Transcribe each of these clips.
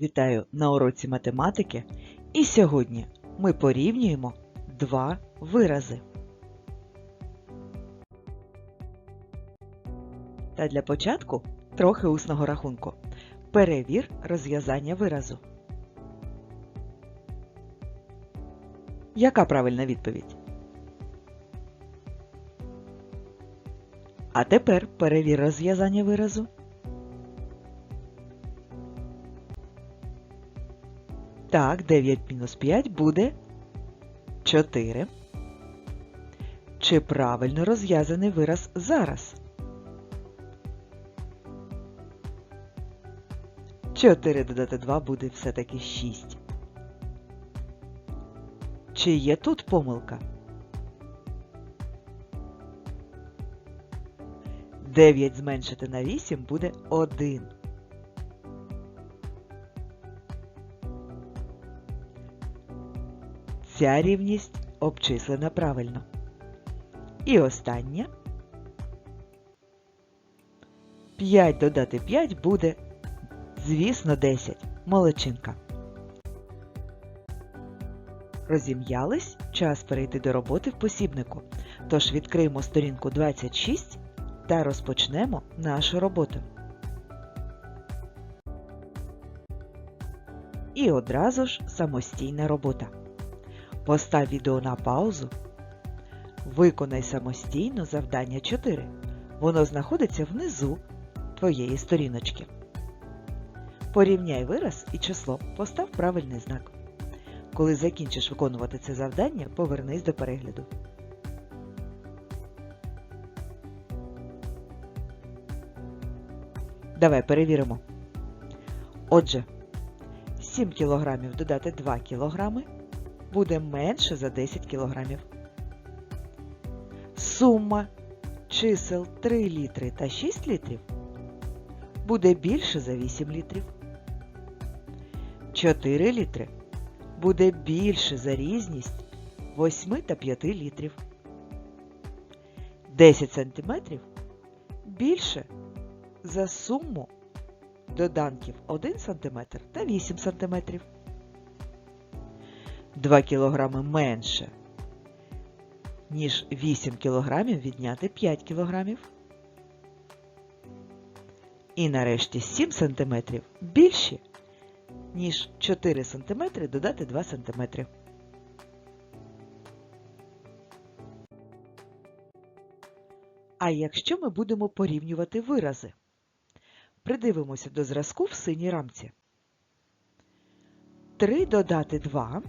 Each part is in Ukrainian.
Вітаю на уроці математики. І сьогодні ми порівнюємо два вирази. Та для початку трохи усного рахунку. Перевір розв'язання виразу. Яка правильна відповідь? А тепер перевір розв'язання виразу. Так, 9 мінус 5 буде 4. Чи правильно розв'язаний вираз зараз? 4 додати 2 буде все-таки 6. Чи є тут помилка? 9 зменшити на 8 буде 1. Ця рівність обчислена правильно. І останнє. 5 додати 5 буде, звісно, 10. Молодчинка. Розім'ялись? Час перейти до роботи в посібнику. Тож відкриємо сторінку 26 та розпочнемо нашу роботу. І одразу ж самостійна робота. Постав відео на паузу. Виконай самостійно завдання 4. Воно знаходиться внизу твоєї сторіночки. Порівняй вираз і число. Постав правильний знак. Коли закінчиш виконувати це завдання, повернись до перегляду. Давай перевіримо. Отже, 7 кг додати 2 кг буде менше за 10 кг. Сума чисел 3 літри та 6 літрів буде більше за 8 літрів. 4 літри буде більше за різність 8 та 5 літрів. 10 сантиметрів більше за суму доданків 1 см та 8 см. 2 кг менше, ніж 8 кг відняти 5 кг. І нарешті 7 см більші, ніж 4 см додати 2 см. А якщо ми будемо порівнювати вирази? Придивимося до зразку в синій рамці. 3 додати 2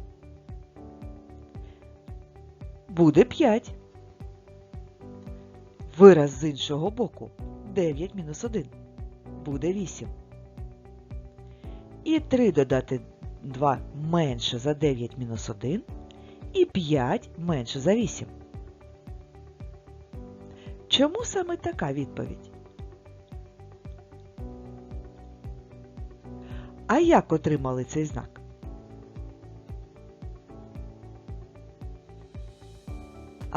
буде 5. Вираз з іншого боку 9 мінус 1 буде 8. І 3 додати 2 менше за 9 мінус 1 і 5 менше за 8. Чому саме така відповідь? А як отримали цей знак?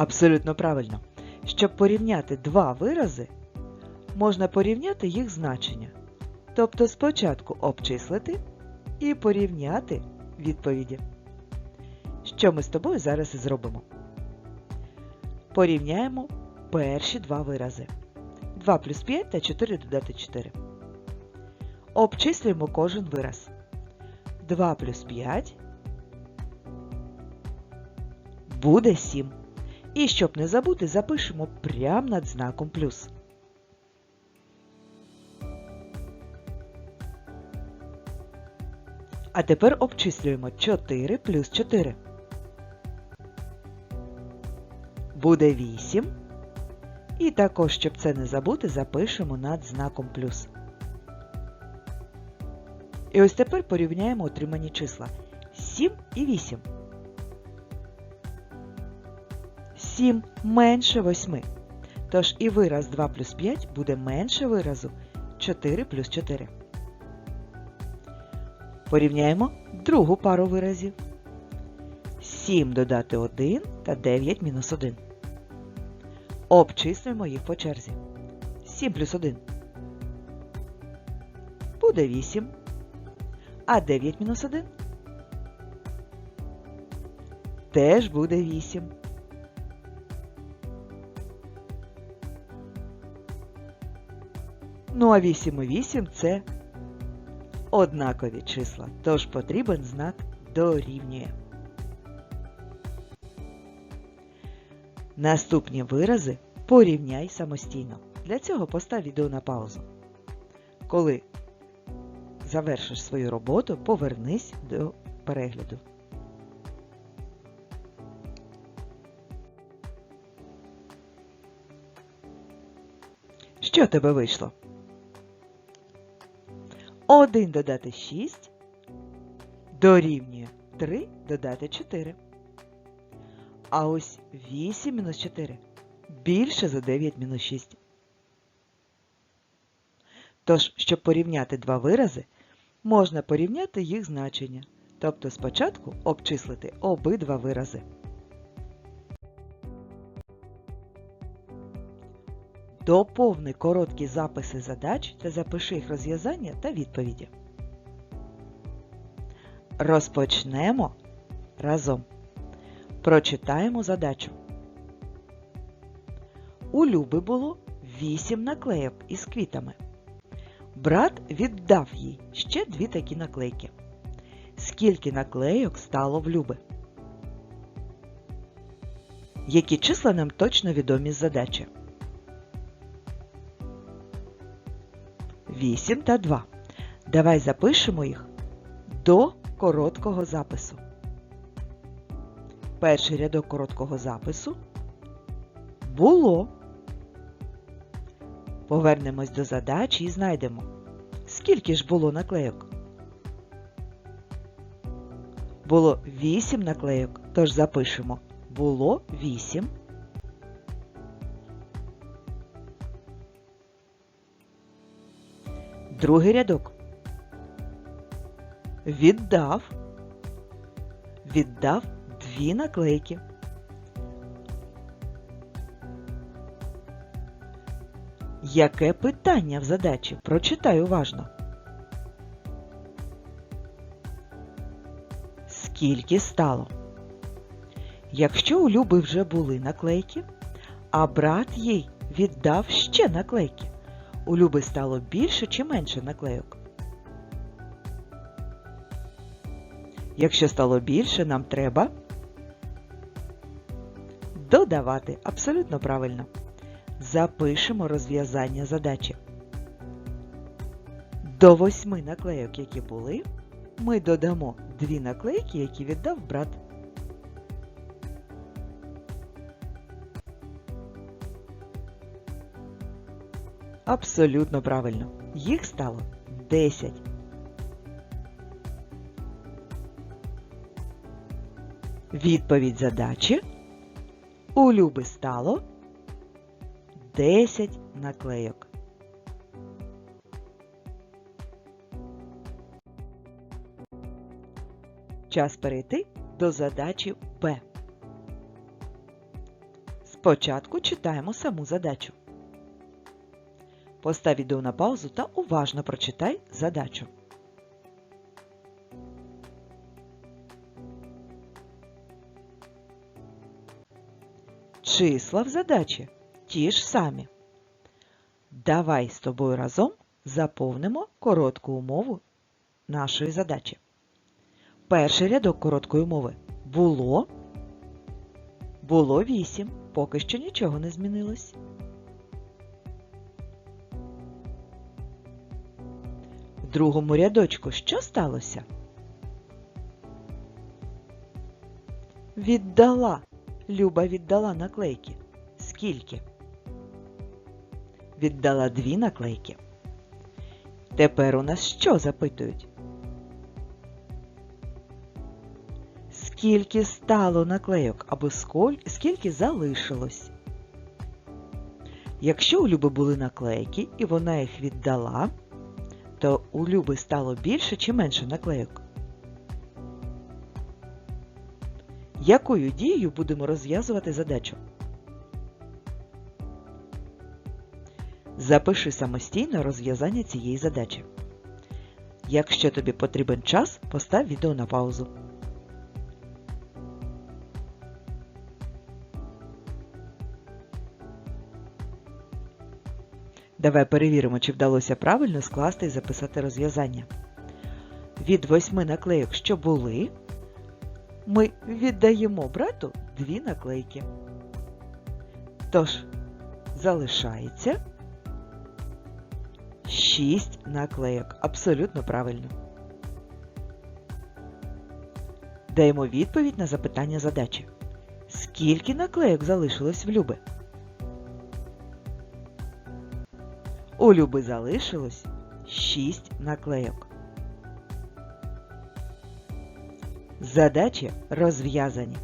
Абсолютно правильно. Щоб порівняти два вирази, можна порівняти їх значення. Тобто спочатку обчислити і порівняти відповіді. Що ми з тобою зараз і зробимо? Порівняємо перші два вирази. 2 плюс 5 та 4 додати 4. Обчислюємо кожен вираз. 2 плюс 5 буде 7. І щоб не забути, запишемо прямо над знаком плюс. А тепер обчислюємо 4 плюс 4. Буде 8. І також, щоб це не забути, запишемо над знаком плюс. І ось тепер порівняємо отримані числа 7 і 8. 7 менше 8. Тож і вираз 2 плюс 5 буде менше виразу 4 плюс 4. Порівняємо другу пару виразів. 7 додати 1 та 9 мінус 1. Обчислюємо їх по черзі. 7 плюс 1 буде 8. А 9 мінус 1 теж буде 8. Ну а 8 і 8 це однакові числа, тож потрібен знак дорівнює. Наступні вирази порівняй самостійно. Для цього постав відео на паузу. Коли завершиш свою роботу, повернись до перегляду. Що тебе вийшло? 1 додати 6 дорівнює 3 додати 4. А ось 8 мінус 4 більше за 9 мінус 6. Тож, щоб порівняти два вирази, можна порівняти їх значення. Тобто спочатку обчислити обидва вирази. Доповни короткі записи задач та запиши їх розв'язання та відповіді. Розпочнемо разом. Прочитаємо задачу. У Люби було 8 наклейок із квітами. Брат віддав їй ще дві такі наклейки. Скільки наклейок стало в Люби? Які числа нам точно відомі з задачі? 8 та 2. Давай запишемо їх до короткого запису. Перший рядок короткого запису було. Повернемось до задачі і знайдемо, скільки ж було наклейок. Було 8 наклейок, тож запишемо було 8. Другий рядок. Віддав. Віддав дві наклейки. Яке питання в задачі? Прочитай уважно. Скільки стало? Якщо у Люби вже були наклейки, а брат їй віддав ще наклейки, у Люби стало більше чи менше наклейок? Якщо стало більше, нам треба додавати. Абсолютно правильно. Запишемо розв'язання задачі. До восьми наклейок, які були, ми додамо дві наклейки, які віддав брат. Абсолютно правильно. Їх стало 10. Відповідь задачі. У Люби стало 10 наклейок. Час перейти до задачі Б. Спочатку читаємо саму задачу. Постав відео на паузу та уважно прочитай задачу. Числа в задачі ті ж самі. Давай з тобою разом заповнимо коротку умову нашої задачі. Перший рядок короткої умови було. Було 8. Поки що нічого не змінилось. Другому рядочку що сталося? Віддала. Люба віддала наклейки. Скільки? Віддала дві наклейки. Тепер у нас що запитують? Скільки стало наклейок або скільки залишилось? Якщо у Люби були наклейки і вона їх віддала, то у Люби стало більше чи менше наклейок? Якою дією будемо розв'язувати задачу? Запиши самостійно розв'язання цієї задачі. Якщо тобі потрібен час, постав відео на паузу. Давай перевіримо, чи вдалося правильно скласти і записати розв'язання. Від восьми наклейок, що були, ми віддаємо брату дві наклейки. Тож, залишається 6 наклейок. Абсолютно правильно. Даємо відповідь на запитання задачі. Скільки наклейок залишилось в Люби? У Люби залишилось 6 наклейок. Задачі розв'язані.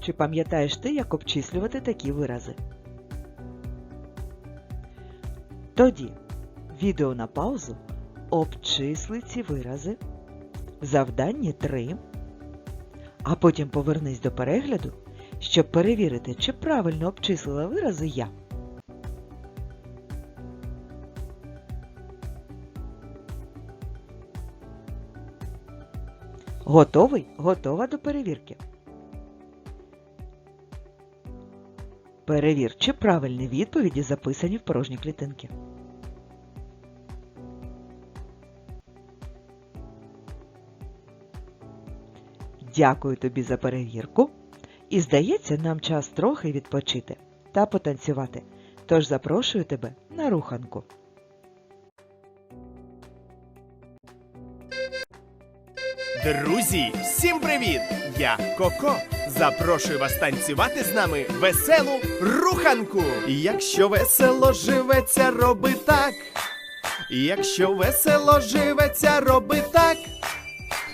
Чи пам'ятаєш ти, як обчислювати такі вирази? Тоді відео на паузу обчисли ці вирази. Завдання 3. А потім повернись до перегляду, щоб перевірити, чи правильно обчислила вирази я. Готовий? Готова до перевірки. Перевір, чи правильні відповіді записані в порожні клітинки. Дякую тобі за перевірку. І здається, нам час трохи відпочити та потанцювати. Тож запрошую тебе на руханку. Друзі, всім привіт! Я Коко. Запрошую вас танцювати з нами веселу руханку. Якщо весело живеться, роби так. Якщо весело живеться, роби так.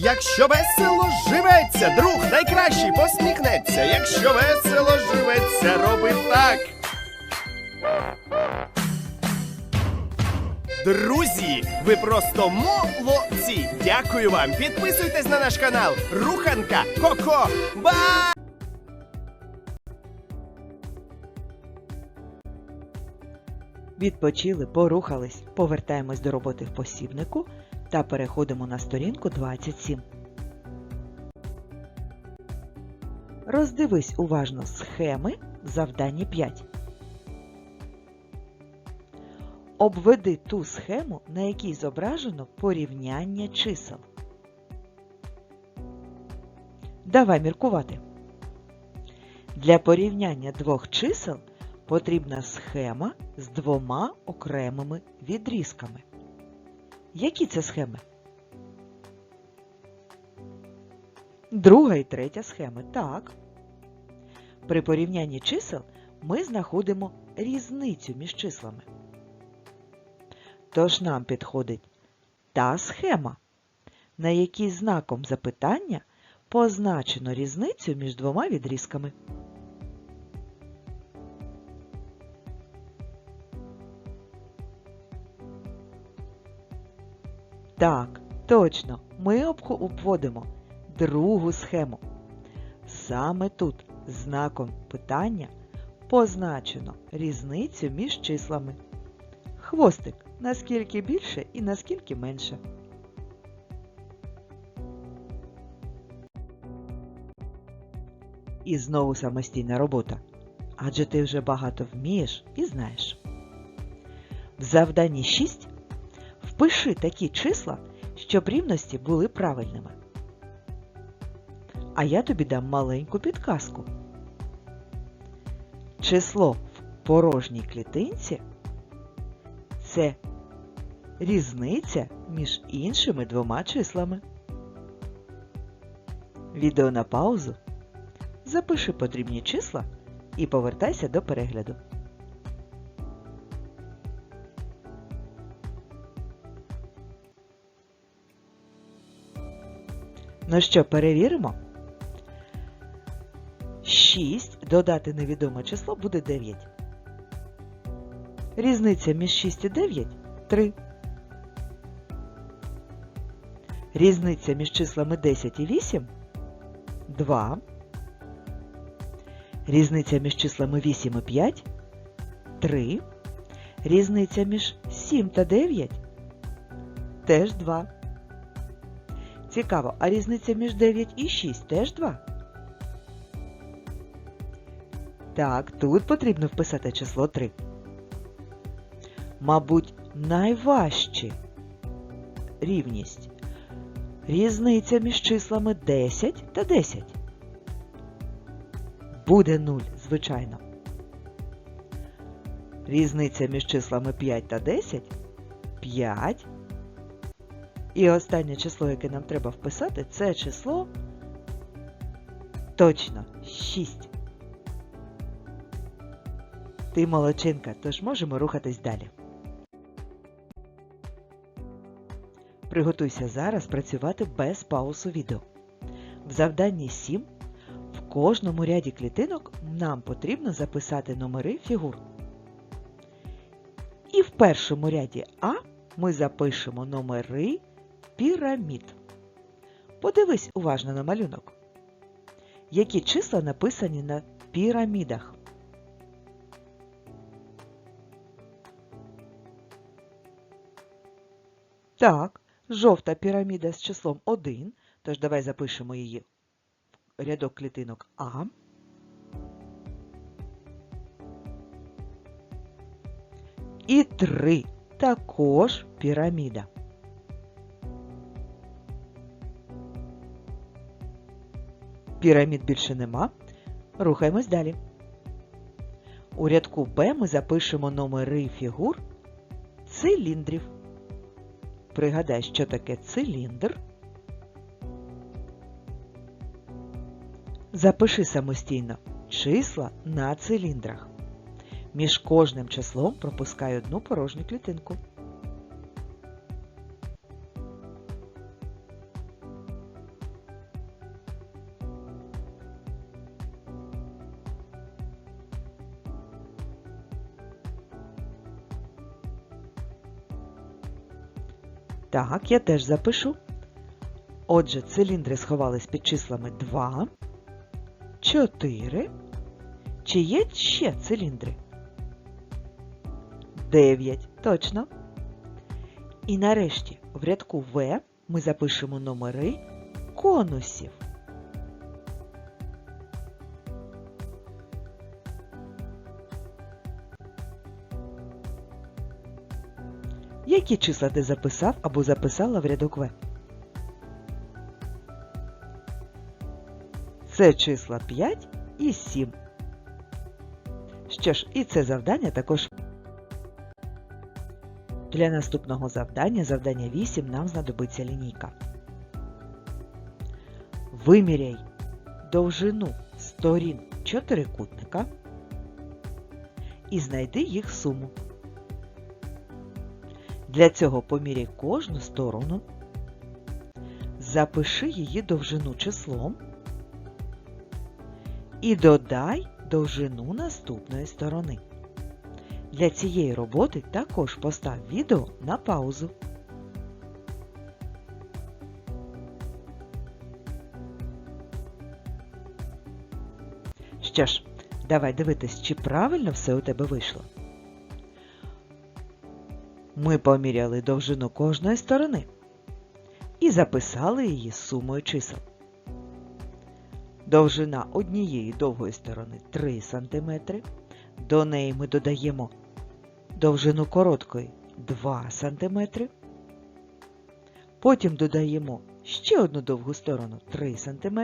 Якщо весело живеться, друг найкращий посміхнеться. Якщо весело живеться, роби так. Друзі, ви просто молодці! Дякую вам! Підписуйтесь на наш канал Руханка Коко. Ба! Відпочили, порухались, повертаємось до роботи в посібнику та переходимо на сторінку 27. Роздивись уважно схеми завдання 5. Обведи ту схему, на якій зображено порівняння чисел. Давай міркувати. Для порівняння двох чисел потрібна схема з двома окремими відрізками. Які це схеми? Друга і третя схеми. Так. При порівнянні чисел ми знаходимо різницю між числами. Тож нам підходить та схема, на якій знаком запитання позначено різницю між двома відрізками. Так, точно, ми обводимо другу схему. Саме тут знаком питання позначено різницю між числами. Хвостик наскільки більше і наскільки менше. І знову самостійна робота. Адже ти вже багато вмієш і знаєш. В завданні 6 впиши такі числа, щоб рівності були правильними. А я тобі дам маленьку підказку. Число в порожній клітинці це різниця між іншими двома числами. Відео на паузу. Запиши потрібні числа і повертайся до перегляду. Ну що, перевіримо? 6 додати невідоме число буде 9. Різниця між 6 і 9 3. Різниця між числами 10 і 8 2. Різниця між числами 8 і 5 3. Різниця між 7 та 9 теж 2. Цікаво, а різниця між 9 і 6 теж 2? Так, тут потрібно вписати число 3. Мабуть, найважче рівність. Різниця між числами 10 та 10. Буде 0, звичайно. Різниця між числами 5 та 10 5. І останнє число, яке нам треба вписати, це число точно 6. Ти молодчинка, тож можемо рухатись далі. Приготуйся зараз працювати без пауз у відео. В завданні 7 в кожному ряді клітинок нам потрібно записати номери фігур. І в першому ряді А ми запишемо номери пірамід. Подивись уважно на малюнок. Які числа написані на пірамідах? Так, жовта піраміда з числом 1, тож давай запишемо її в рядок клітинок А. І 3 також піраміда. Пірамід більше нема. Рухаємось далі. У рядку Б ми запишемо номери фігур циліндрів. Пригадай, що таке циліндр. Запиши самостійно числа на циліндрах. Між кожним числом пропускай одну порожню клітинку. Так, я теж запишу. Отже, циліндри сховались під числами 2, 4. Чи є ще циліндри? 9. Точно. І нарешті в рядку В ми запишемо номери конусів. Які числа ти записав або записала в рядок В? Це числа 5 і 7. Що ж, і це завдання також. Для наступного завдання, завдання 8, нам знадобиться лінійка. Виміряй довжину сторін чотирикутника і знайди їх суму. Для цього поміряй кожну сторону, запиши її довжину числом і додай довжину наступної сторони. Для цієї роботи також постав відео на паузу. Що ж, давай дивитись, чи правильно все у тебе вийшло. Ми поміряли довжину кожної сторони і записали її сумою чисел. Довжина однієї довгої сторони 3 см. До неї ми додаємо довжину короткої 2 см. Потім додаємо ще одну довгу сторону 3 см.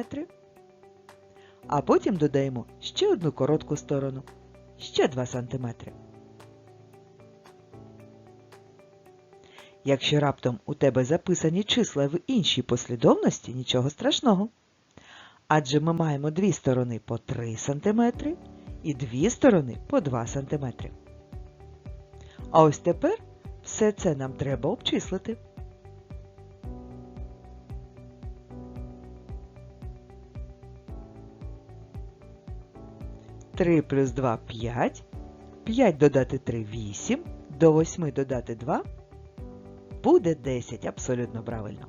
А потім додаємо ще одну коротку сторону ще 2 см. Якщо раптом у тебе записані числа в іншій послідовності, нічого страшного. Адже ми маємо дві сторони по 3 см і дві сторони по 2 см. А ось тепер все це нам треба обчислити. Три плюс 2 – 5. 5 додати 3 – 8. До 8 додати 2 буде 10. Абсолютно правильно.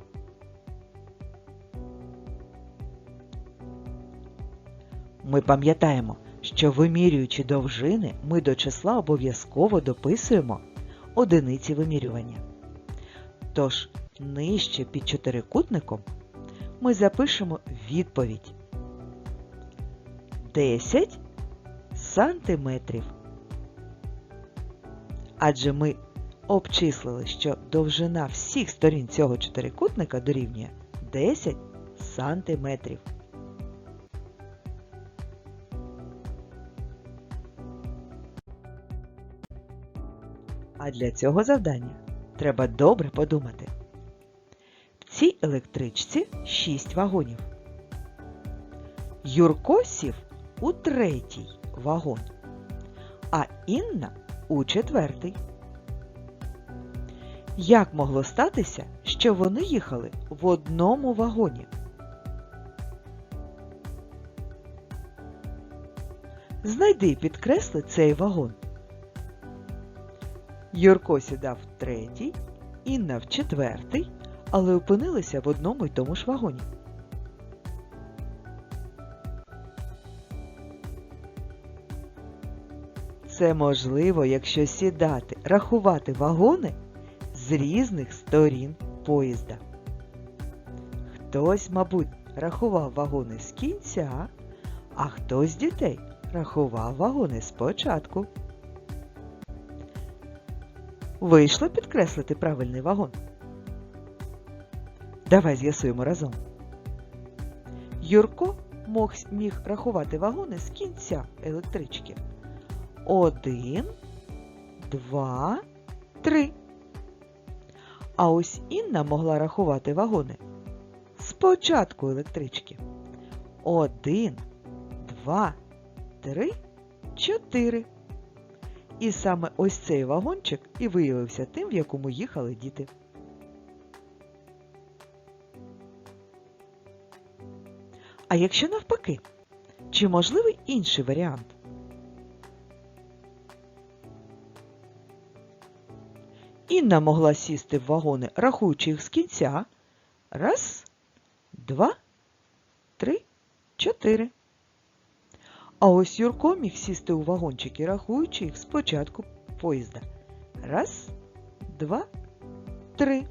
Ми пам'ятаємо, що вимірюючи довжини, ми до числа обов'язково дописуємо одиниці вимірювання. Тож, нижче під чотирикутником ми запишемо відповідь 10 сантиметрів. Адже ми обчислили, що довжина всіх сторін цього чотирикутника дорівнює 10 сантиметрів. А для цього завдання треба добре подумати. В цій електричці 6 вагонів. Юрко сів у третій вагон, а Інна у четвертий. Як могло статися, що вони їхали в одному вагоні? Знайди і підкресли цей вагон. Юрко сідав в третій, Інна в четвертий, але опинилися в одному й тому ж вагоні. Це можливо, якщо сідати, рахувати вагони з різних сторін поїзда. Хтось, мабуть, рахував вагони з кінця, а хтось з дітей рахував вагони спочатку. Вийшло підкреслити правильний вагон? Давай з'ясуємо разом. Юрко міг рахувати вагони з кінця електрички. Один, два, три. А ось Інна могла рахувати вагони з початку електрички. Один, два, три, чотири. І саме ось цей вагончик і виявився тим, в якому їхали діти. А якщо навпаки, чи можливий інший варіант? Інна могла сісти в вагони, рахуючи їх з кінця. Раз, два, три, чотири. А ось Юрко міг сісти у вагончики, рахуючи їх з початку поїзда. Раз, два, три.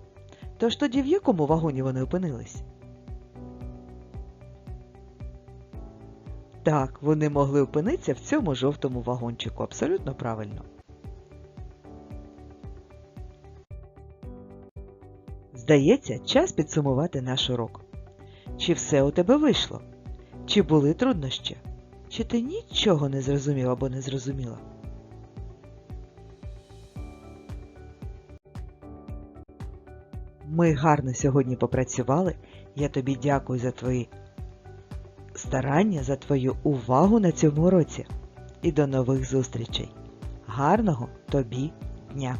Тож тоді в якому вагоні вони опинились? Так, вони могли опинитися в цьому жовтому вагончику. Абсолютно правильно. Здається, час підсумувати наш урок. Чи все у тебе вийшло? Чи були труднощі? Чи ти нічого не зрозумів або не зрозуміла? Ми гарно сьогодні попрацювали. Я тобі дякую за твої старання, за твою увагу на цьому уроці. І до нових зустрічей. Гарного тобі дня!